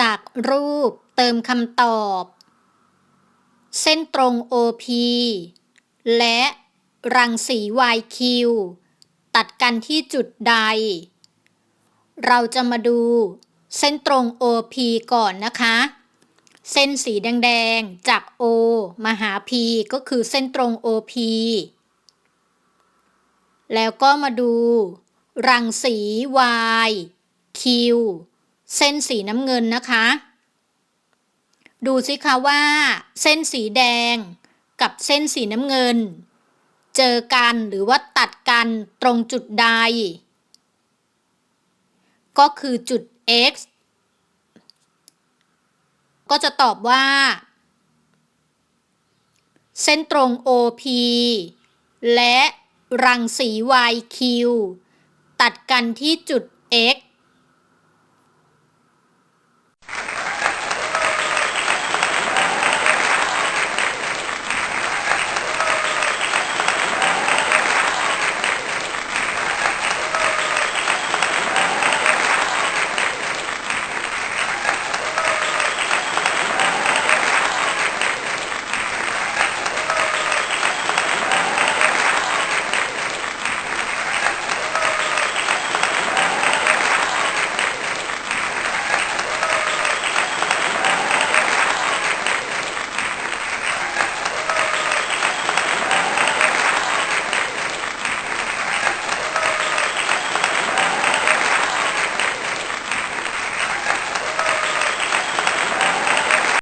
จากรูปเติมคำตอบ เส้นตรง OP และรังสี YQ ตัดกันที่จุดใด เราจะมาดูเส้นตรง OP ก่อนนะคะ เส้นสีแดงๆ จาก O มาหา P ก็คือเส้นตรง OP แล้วก็มาดู รังสี Y Q เส้นสีน้ำเงินนะคะ ดูสิคะว่า เส้นสีแดงกับเส้นสีน้ำเงิน เจอกันหรือว่าตัดกันตรงจุดใด ก็คือจุด x ก็จะตอบว่า เส้นตรง OP และรังสี YQ ตัดกันที่จุด x